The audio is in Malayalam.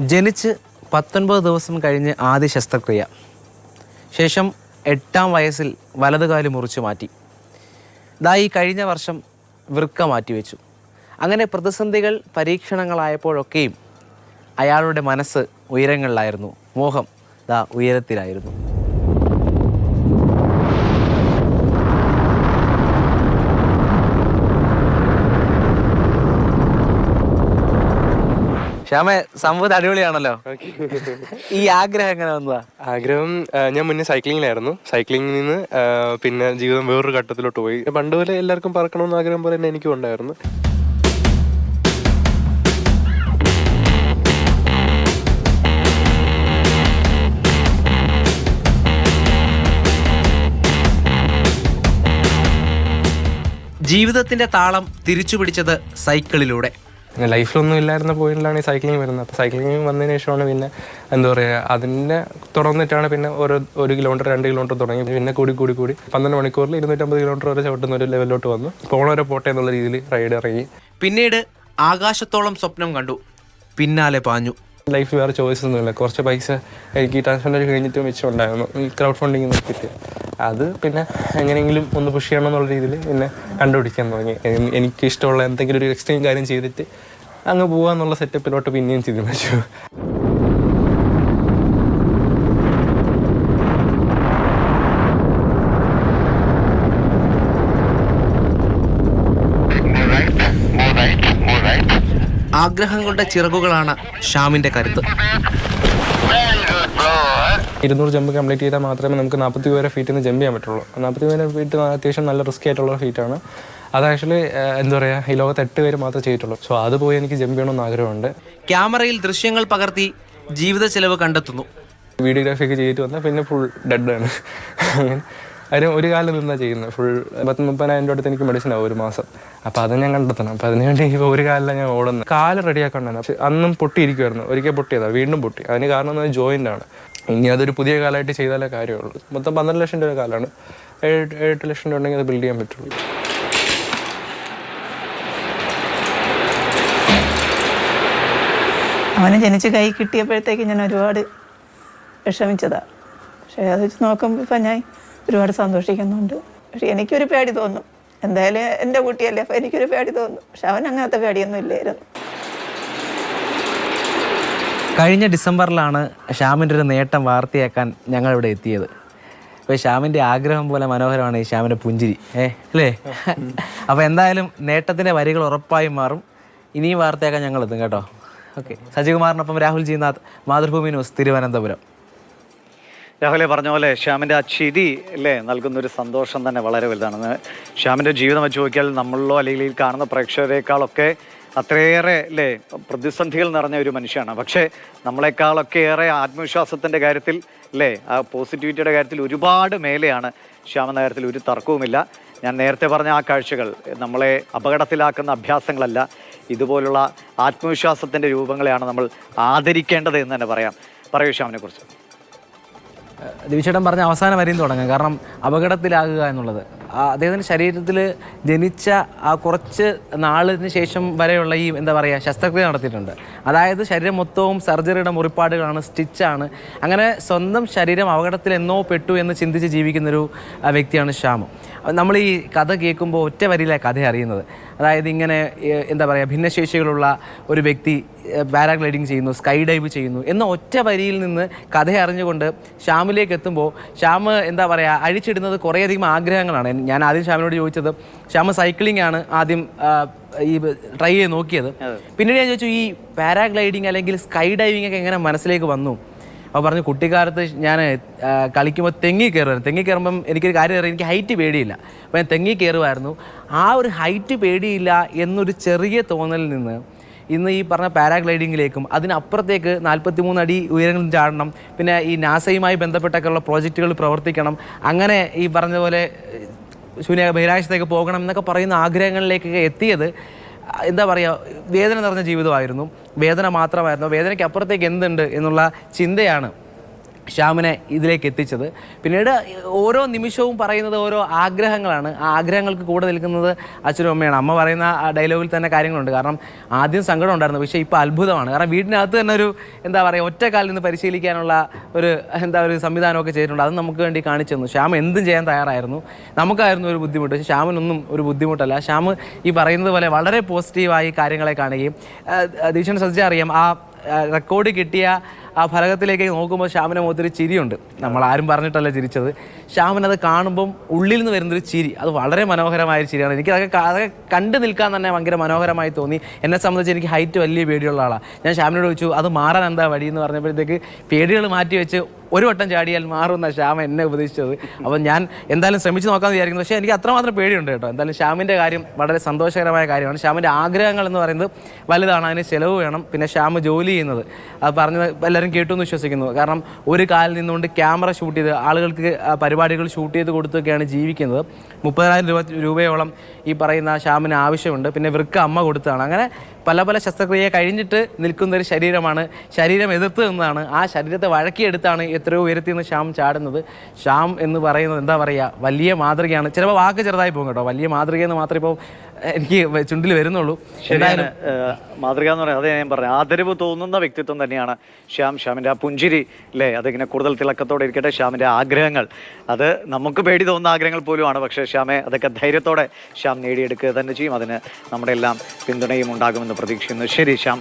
ജനിച്ച് പത്തൊൻപത് ദിവസം കഴിഞ്ഞ് ആദ്യ ശസ്ത്രക്രിയ. ശേഷം എട്ടാം വയസ്സിൽ വലതുകാൽ മുറിച്ചു മാറ്റി. ദാ ഈ കഴിഞ്ഞ വർഷം വൃക്ക മാറ്റിവെച്ചു അങ്ങനെ പ്രതിസന്ധികൾ പരീക്ഷണങ്ങളായപ്പോഴൊക്കെയും അയാളുടെ മനസ്സ് ഉയരങ്ങളിലായിരുന്നു. മോഹം ദാ ഉയരത്തിലായിരുന്നു. ശ്യാമ സംഭവം അടിപൊളിയാണല്ലോ. ഈ ആഗ്രഹം എങ്ങനെ വന്നതാ? ആഗ്രഹം ഞാൻ മുന്നേ സൈക്ലിങ്ങിലായിരുന്നു. സൈക്ലിങ്ങിൽ നിന്ന് പിന്നെ ജീവിതം വേറൊരു ഘട്ടത്തിലോട്ട് പോയി. പണ്ട് പോലെ എല്ലാവർക്കും പറക്കണമെന്ന് ആഗ്രഹം പോലെ തന്നെ എനിക്കും ഉണ്ടായിരുന്നു. ജീവിതത്തിന്റെ താളം തിരിച്ചു പിടിച്ചത് സൈക്കിളിലൂടെ. പിന്നെ ലൈഫിലൊന്നും ഇല്ലായിരുന്ന പോയിന്റിലാണ് ഈ സൈക്ലിംഗ് വരുന്നത്. അപ്പോൾ സൈക്ലിംഗ് വന്നതിന് ശേഷമാണ് പിന്നെ എന്താ പറയുക അതിന്റെ തുടർന്നിട്ടാണ് പിന്നെ ഒരു ഒരു കിലോമീറ്റർ രണ്ട് കിലോമീറ്റർ തുടങ്ങി. പിന്നെ കൂടി കൂടി കൂടി പന്ത്രണ്ട് മണിക്കൂറിൽ ഇരുന്നൂറ്റമ്പത് കിലോമീറ്റർ വരെ ചവിട്ടുന്ന ഒരു ലെവലിലോട്ട് വന്നു. പോണവരെ പോട്ടെ എന്നുള്ള രീതിയിൽ റൈഡ് ഇറങ്ങി. പിന്നീട് ആകാശത്തോളം സ്വപ്നം കണ്ടു. പിന്നാലെ പാഞ്ഞു. ലൈഫിൽ വേറെ ചോയ്സ് ഒന്നുമില്ല. കുറച്ച് പൈസ എനിക്ക് ട്രാൻസ്ഫർ കഴിഞ്ഞിട്ട് മിച്ചം ഉണ്ടായിരുന്നു. ഈ ക്രൗഡ് ഫണ്ടിങ് നോക്കിയിട്ട് അത് പിന്നെ എങ്ങനെയെങ്കിലും ഒന്ന് പുഷ് ചെയ്യണം എന്നുള്ള രീതിയിൽ പിന്നെ കണ്ടുപിടിക്കാൻ തുടങ്ങി. എനി- എനിക്ക് ഇഷ്ടമുള്ള എന്തെങ്കിലും ഒരു എക്സ്ട്രീം കാര്യം ചെയ്തിട്ട് അങ്ങ് പോകാന്നുള്ള സെറ്റപ്പിലോട്ട് പിന്നെയും തീരുമാനിച്ചു. ആഗ്രഹങ്ങളുടെ ചിറകുകളാണ് ഷ്യാമിന്റെ കരുത്ത്. ഇരുന്നൂറ് ജമ്പ് കംപ്ലീറ്റ് ചെയ്താൽ മാത്രമേ നമുക്ക് നാൽപ്പത്തി വരെ ഫീറ്റിൽ നിന്ന് ജമ്പ് ചെയ്യാൻ പറ്റുള്ളൂ. നാൽപ്പത്തി വരെ ഫീറ്റ് അത്യാവശ്യം നല്ല റിസ്ക് ആയിട്ടുള്ള ഫീറ്റാണ് അത് ആക്ച്വലി എന്താ പറയുക ഈ ലോകത്ത് എട്ട് പേര് മാത്രമേ ചെയ്തിട്ടുള്ളൂ. സോ അത് പോയി എനിക്ക് ജമ്പ് ചെയ്യണമെന്ന് ആഗ്രഹമുണ്ട്. ക്യാമറയിൽ ദൃശ്യങ്ങൾ പകർത്തി ജീവിത ചെലവ് കണ്ടെത്തുന്നു. വീഡിയോഗ്രാഫി ഒക്കെ ചെയ്തിട്ട് വന്നാൽ പിന്നെ ഫുൾ ഡെഡാണ് അങ്ങനെ അതിന് ഒരു കാലം നിന്നാ ചെയ്യുന്നത്. ഫുൾ പത്ത് മുപ്പതിനായിരം രൂപ അടുത്ത് എനിക്ക് മെഡിസിൻ ആവും ഒരു മാസം. അപ്പോൾ അത് ഞാൻ കണ്ടെത്തണം. അപ്പോൾ അതിനുവേണ്ടി ഇപ്പോൾ ഒരു കാലിലാണ് ഞാൻ ഓടുന്നത്. കാൽ റെഡിയാക്കണ്ടായിരുന്നു അന്നും പൊട്ടിയിരിക്കുമായിരുന്നു ഒരിക്കൽ പൊട്ടിയതാണ് വീണ്ടും പൊട്ടി. അതിന് കാരണം എന്ന് ജോയിന്റ് ആണ്. ഇനി അതൊരു പുതിയ കാലമായിട്ട് ചെയ്താലേ കാര്യമുള്ളൂ. മൊത്തം പന്ത്രണ്ട് ലക്ഷം രൂപ കാലമാണ്. ഏഴ് എട്ട് ലക്ഷം രൂപ ഉണ്ടെങ്കിൽ അത് ബിൽഡ് ചെയ്യാൻ പറ്റുള്ളൂ. അവന് ജനിച്ച് കൈ കിട്ടിയപ്പോഴത്തേക്ക് ഞാൻ ഒരുപാട് വിഷമിച്ചതാണ് പക്ഷേ അത് വെച്ച് നോക്കുമ്പോൾ ഇപ്പം ഞാൻ ഒരുപാട് സന്തോഷിക്കുന്നുണ്ട്. പക്ഷേ എനിക്കൊരു പേടി തോന്നും. എന്തായാലും എന്റെ കുട്ടിയല്ലേ അപ്പോൾ എനിക്കൊരു പേടി തോന്നും. പക്ഷെ അവൻ അങ്ങനത്തെ പേടിയൊന്നും ഇല്ലായിരുന്നു. കഴിഞ്ഞ ഡിസംബറിലാണ് ഷ്യാമിന്റെ ഒരു നേട്ടം വാർത്തയാക്കാൻ ഞങ്ങൾ ഇവിടെ എത്തിയത്. അപ്പോൾ ഷ്യാമിന്റെ ആഗ്രഹം പോലെ മനോഹരമാണ് ഈ ഷ്യാമിന്റെ പുഞ്ചിരി. ഏ അല്ലേ? അപ്പോൾ എന്തായാലും നേട്ടത്തിന്റെ വരികൾ ഉറപ്പായും മാറും. ഇനിയും വാർത്തയാക്കാൻ ഞങ്ങൾ എത്തും കേട്ടോ. ഓക്കെ. സജികുമാറിനൊപ്പം രാഹുൽ ജീനാഥ് മാതൃഭൂമി ന്യൂസ് തിരുവനന്തപുരം. രാഹുലെ പറഞ്ഞ പോലെ ശ്യാമിന്റെ ആ ചിരി അല്ലേ നൽകുന്നൊരു സന്തോഷം തന്നെ വളരെ വലുതാണ്. ശ്യാമിന്റെ ജീവിതം വെച്ച് നോക്കിയാൽ നമ്മളിലോ അല്ലെങ്കിൽ കാണുന്ന പ്രേക്ഷകരെക്കാളൊക്കെ അത്രയേറെ അല്ലേ പ്രതിസന്ധികൾ നിറഞ്ഞ ഒരു മനുഷ്യനാണ്. പക്ഷേ നമ്മളെക്കാളൊക്കെ ഏറെ ആത്മവിശ്വാസത്തിന്റെ കാര്യത്തിൽ അല്ലേ ആ പോസിറ്റിവിറ്റിയുടെ കാര്യത്തിൽ ഒരുപാട് മേലെയാണ് ശ്യാമെന്ന കാര്യത്തിൽ ഒരു തർക്കവുമില്ല. ഞാൻ നേരത്തെ പറഞ്ഞ ആ കാഴ്ചകൾ നമ്മളെ അപകടത്തിലാക്കുന്ന അഭ്യാസങ്ങളല്ല ഇതുപോലുള്ള ആത്മവിശ്വാസത്തിന്റെ രൂപങ്ങളെയാണ് നമ്മൾ ആദരിക്കേണ്ടത് എന്ന് തന്നെ പറയാം. പറയൂ ശ്യാമിനെ കുറിച്ച് പറഞ്ഞ അവസാനം വരെയും തുടങ്ങാം. കാരണം അപകടത്തിലാകുക എന്നുള്ളത്. അദ്ദേഹത്തിന്റെ ശരീരത്തിൽ ജനിച്ച ആ കുറച്ച് നാളിന് ശേഷം വരെയുള്ള ഈ എന്താ പറയുക ശസ്ത്രക്രിയ നടത്തിയിട്ടുണ്ട്. അതായത് ശരീരം മൊത്തവും സർജറിയുടെ മുറിപ്പാടുകളാണ് സ്റ്റിച്ചാണ്. അങ്ങനെ സ്വന്തം ശരീരം അപകടത്തിൽ എന്നോ പെട്ടു എന്ന് ചിന്തിച്ച് ജീവിക്കുന്നൊരു വ്യക്തിയാണ് ശ്യാമം. നമ്മൾ ഈ കഥ കേൾക്കുമ്പോൾ ഒറ്റ വരിയിലെ കഥ അറിയുന്നത്. അതായത് ഇങ്ങനെ എന്താ പറയുക ഭിന്നശേഷികളുള്ള ഒരു വ്യക്തി പാരാഗ്ലൈഡിങ് ചെയ്യുന്നു സ്കൈ ഡൈവ് ചെയ്യുന്നു എന്ന ഒറ്റ വരിയിൽ നിന്ന് കഥ അറിഞ്ഞുകൊണ്ട് ശ്യാമിലേക്ക് എത്തുമ്പോൾ ശ്യാമ് എന്താ പറയുക അഴിച്ചിടുന്നത് കുറേയധികം ആഗ്രഹങ്ങളാണ്. ഞാൻ ആദ്യം ശ്യാമിനോട് ചോദിച്ചത് ശ്യാം സൈക്ലിംഗ് ആണ് ആദ്യം ഈ ട്രൈ ചെയ്ത് നോക്കിയത്. പിന്നീട് ഞാൻ ചോദിച്ചു ഈ പാരാഗ്ലൈഡിങ് അല്ലെങ്കിൽ സ്കൈ ഡൈവിംഗ് ഒക്കെ എങ്ങനെ മനസ്സിലേക്ക് വന്നു? അപ്പോൾ പറഞ്ഞു കുട്ടിക്കാലത്ത് ഞാൻ കളിക്കുമ്പോൾ തെങ്ങി കയറുമായിരുന്നു തെങ്ങി കയറുമ്പം എനിക്കൊരു കാര്യം അറിയാം എനിക്ക് ഹൈറ്റ് പേടിയില്ല. അപ്പോൾ ഞാൻ തെങ്ങി കയറുമായിരുന്നു ആ ഒരു ഹൈറ്റ് പേടിയില്ല എന്നൊരു ചെറിയ തോന്നലിൽ നിന്ന് ഇന്ന് ഈ പറഞ്ഞ പാരാഗ്ലൈഡിങ്ങിലേക്കും അതിനപ്പുറത്തേക്ക് നാൽപ്പത്തി മൂന്ന് അടി ഉയരങ്ങളിൽ ചാടണം. പിന്നെ ഈ നാസയുമായി ബന്ധപ്പെട്ടൊക്കെയുള്ള പ്രോജക്റ്റുകൾ പ്രവർത്തിക്കണം. അങ്ങനെ ഈ പറഞ്ഞ പോലെ ശൂന്യ ബഹിരാകാശത്തേക്ക് പോകണം എന്നൊക്കെ പറയുന്ന ആഗ്രഹങ്ങളിലേക്കൊക്കെ എത്തിയത് എന്താ പറയുക വേദന നിറഞ്ഞ ജീവിതമായിരുന്നു. വേദന മാത്രമായിരുന്നു. വേദനയ്ക്ക് അപ്പുറത്തേക്ക് എന്തുണ്ട് എന്നുള്ള ചിന്തയാണ് ശ്യാമിനെ ഇതിലേക്ക് എത്തിച്ചത്. പിന്നീട് ഓരോ നിമിഷവും പറയുന്നത് ഓരോ ആഗ്രഹങ്ങളാണ്. ആ ആഗ്രഹങ്ങൾക്ക് കൂടെ നിൽക്കുന്നത് അച്ഛനും അമ്മയാണ്. അമ്മ പറയുന്ന ആ ഡയലോഗിൽ തന്നെ കാര്യങ്ങളുണ്ട്. കാരണം ആദ്യം സങ്കടം ഉണ്ടായിരുന്നു. പക്ഷേ ഇപ്പോൾ അത്ഭുതമാണ്. കാരണം വീടിനകത്ത് തന്നെ ഒരു എന്താ പറയുക ഒറ്റക്കാലിൽ കാലിൽ നിന്ന് പരിശീലിക്കാനുള്ള ഒരു എന്താ ഒരു സംവിധാനമൊക്കെ ചെയ്തിട്ടുണ്ട്. അത് നമുക്ക് വേണ്ടി കാണിച്ചു തന്നു. ശ്യാം എന്തും ചെയ്യാൻ തയ്യാറായിരുന്നു. നമുക്കായിരുന്നു ഒരു ബുദ്ധിമുട്ട്. പക്ഷേ ശ്യാമിനൊന്നും ഒരു ബുദ്ധിമുട്ടല്ല. ശ്യാം ഈ പറയുന്നത് പോലെ വളരെ പോസിറ്റീവായി കാര്യങ്ങളെ കാണുകയും ദീക്ഷൻ ശ്രദ്ധിച്ചാൽ അറിയാം ആ റെക്കോർഡ് കിട്ടിയ ആ ഫലകത്തിലേക്ക് നോക്കുമ്പോൾ ശ്യാമനെ മുഖത്തൊരു ചിരിയുണ്ട്. നമ്മൾ ആരും പറഞ്ഞിട്ടല്ല ചിരിച്ചത്. ശ്യാമിന് അത് കാണുമ്പം ഉള്ളിൽ നിന്ന് വരുന്നൊരു ചിരി. അത് വളരെ മനോഹരമായ ചിരിയാണ്. എനിക്ക് അതൊക്കെ അതൊക്കെ കണ്ടു നിൽക്കാൻ തന്നെ ഭയങ്കര മനോഹരമായി തോന്നി. എന്നെ സംബന്ധിച്ച് എനിക്ക് ഹൈറ്റ് വലിയ പേടിയുള്ള ആളാണ് ഞാൻ ശ്യാമിനോട് ചോദിച്ചു അത് മാറാൻ എന്താ വഴി? എന്ന് പറഞ്ഞപ്പോഴത്തേക്ക് പേടികൾ മാറ്റി വെച്ച് ഒരു വട്ടം ചാടിയാൽ മാറുന്ന ശ്യാമ എന്നെ ഉപദേശിച്ചത്. അപ്പം ഞാൻ എന്തായാലും ശ്രമിച്ചു നോക്കാമെന്ന് വിചാരിക്കുന്നു. പക്ഷേ എനിക്ക് അത്രമാത്രം പേടിയുണ്ട് കേട്ടോ. എന്തായാലും ശ്യാമിന്റെ കാര്യം വളരെ സന്തോഷകരമായ കാര്യമാണ്. ശ്യാമിന്റെ ആഗ്രഹങ്ങൾ എന്ന് പറയുന്നത് വലുതാണ് അതിന് ചിലവ് വേണം പിന്നെ ശ്യാമ് ജോലി ചെയ്യുന്നത്. അത് പറഞ്ഞത് എല്ലാവരും കേട്ടു എന്ന് വിശ്വസിക്കുന്നു. കാരണം ഒരു കാലിൽ നിന്നുകൊണ്ട് ക്യാമറ ഷൂട്ട് ചെയ്ത് ആളുകൾക്ക് പരിപാടികൾ ഷൂട്ട് ചെയ്ത് കൊടുത്തൊക്കെയാണ് ജീവിക്കുന്നത്. മുപ്പതിനായിരം രൂപ രൂപയോളം ഈ പറയുന്ന ശ്യാമിന് ആവശ്യമുണ്ട്. പിന്നെ വൃക്ക അമ്മ കൊടുത്തതാണ്. അങ്ങനെ പല പല ശസ്ത്രക്രിയ കഴിഞ്ഞിട്ട് നിൽക്കുന്ന ഒരു ശരീരമാണ്. ശരീരം എതിർത്ത് നിന്നാണ്. ആ ശരീരത്തെ വഴക്കിയെടുത്താണ് എത്രയോ ഉയരത്തിൽ നിന്ന് ശ്യാം ചാടുന്നത്. ശ്യാം എന്ന് പറയുന്നത് എന്താ പറയുക വലിയ മാതൃകയാണ്. ചിലപ്പോൾ വാക്ക് ചെറുതായി പോകും കേട്ടോ. വലിയ മാതൃക എന്ന് മാത്രമേ ഇപ്പോൾ എനിക്ക് ചുണ്ടിൽ വരുന്നുള്ളൂ. ഏഹ് മാതൃക എന്ന് പറയുന്നത് അതേ ഞാൻ പറഞ്ഞു. ആദരവ് തോന്നുന്ന വ്യക്തിത്വം തന്നെയാണ് ശ്യാം. ശ്യാമിന്റെ ആ പുഞ്ചിരി അല്ലേ അതിങ്ങനെ കൂടുതൽ തിളക്കത്തോടെ ഇരിക്കട്ടെ ശ്യാമിന്റെ ആഗ്രഹങ്ങൾ. അത് നമുക്ക് പേടി തോന്നുന്ന ആഗ്രഹങ്ങൾ പോലുമാണ് പക്ഷേ ശ്യാമെ അതൊക്കെ ധൈര്യത്തോടെ ശ്യാം നേടിയെടുക്കുക തന്നെ ചെയ്യും. അതിന് നമ്മുടെ എല്ലാം പിന്തുണയും ഉണ്ടാകുമെന്ന് പ്രതീക്ഷിക്കുന്നു. ശരി ശ്യാം.